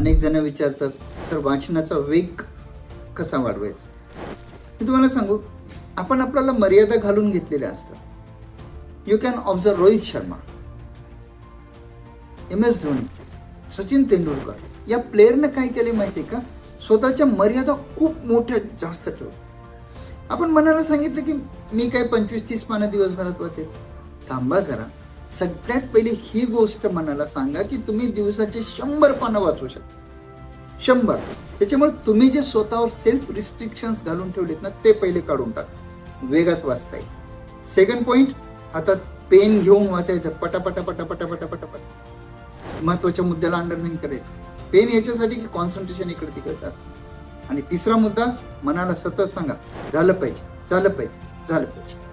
अनेक जण विचारतात सर वाचनाचा वेग कसा वाढवायचा? मी तुम्हाला सांगू आपण आपल्याला मर्यादा घालून घेतलेल्या असतात. You can observe Rohit Sharma M S Dhoni Sachin Tendulkar या प्लेअरनं काय केले माहिती आहे का? स्वतःच्या मर्यादा खूप मोठ्या जास्त ठेवल्या. आपण मनाला सांगितलं की मी काय पंचवीस तीस पानं दिवसभरात वाचेल थांबा जरा. सगळ्यात पहिली ही गोष्ट मनाला सांगा की तुम्ही दिवसाचे शंभर पानं वाचू शकता. शंभर. त्याच्यामुळे तुम्ही जे स्वतःवर सेल्फ रिस्ट्रिक्शन्स घालून ठेवलेत ना ते पहिले काढून टाका. वेगात वाचता येईल. सेकंड पॉईंट आता पेन घेऊन वाचायचं. पटापटा पटापटा पटापटा पटा महत्त्वाच्या मुद्द्याला अंडरलाईन करायचं. पेन याच्यासाठी की कॉन्सन्ट्रेशन इकडे तिकडे जात. आणि तिसरा मुद्दा मनाला सतत सांगा झालं पाहिजे झालं पाहिजे झालं पाहिजे.